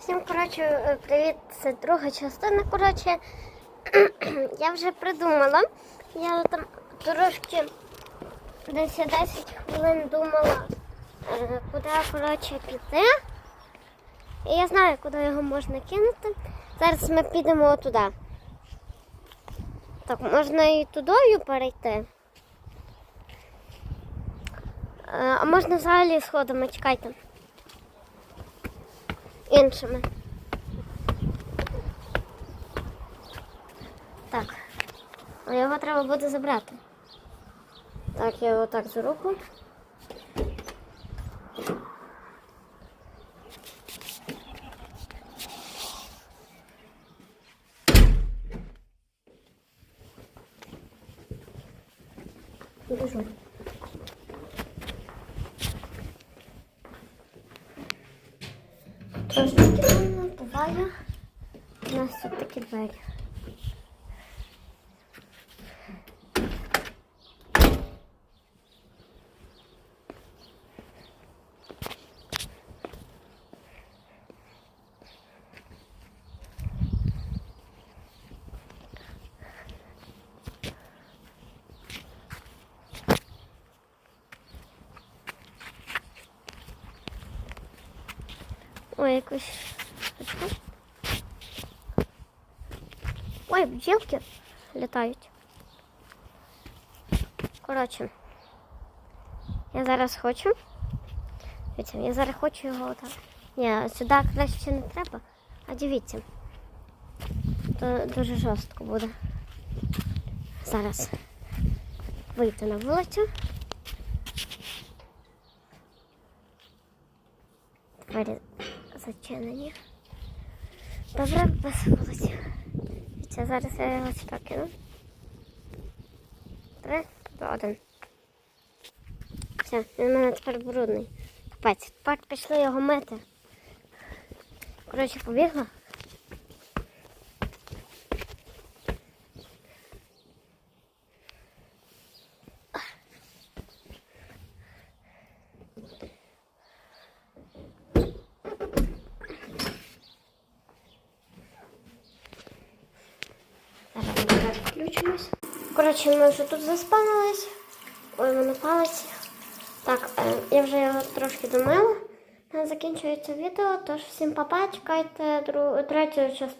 Всім коротше, е, привіт, це друга частина. Коротше, я вже придумала. Я там трошки десь 10 хвилин думала, е, куди коротше піти. І я знаю, куди його можна кинути. Зараз ми підемо туди. Так, можна і тудою перейти. Е, А можна взагалі сходами, чекайте. Іншими. Так. А його треба буде забрати. Так, я його так за руку. Біжу. Трошки ну, буває. У нас тут такі двері. Ой, якось. Ой, бджілки літають. Коротше, я зараз хочу. Дивіться, я зараз хочу його отак. Ні, сюди краще не треба. А дивіться. То дуже жорстко буде. Зараз вийти на вулицю. Двері зачинені. Добре, без вулиці. Це зараз я його сюди кину. Три, два, один. Все, він у мене тепер брудний. Капець, тепер пішли його мити. Коротше, побігла. Зараз включимось. Коротше, ми вже тут заспанились. Ой, вона палець. Так, е, я вже його трошки домила. Закінчується відео, тож всім папа, чекайте дру... третю частину.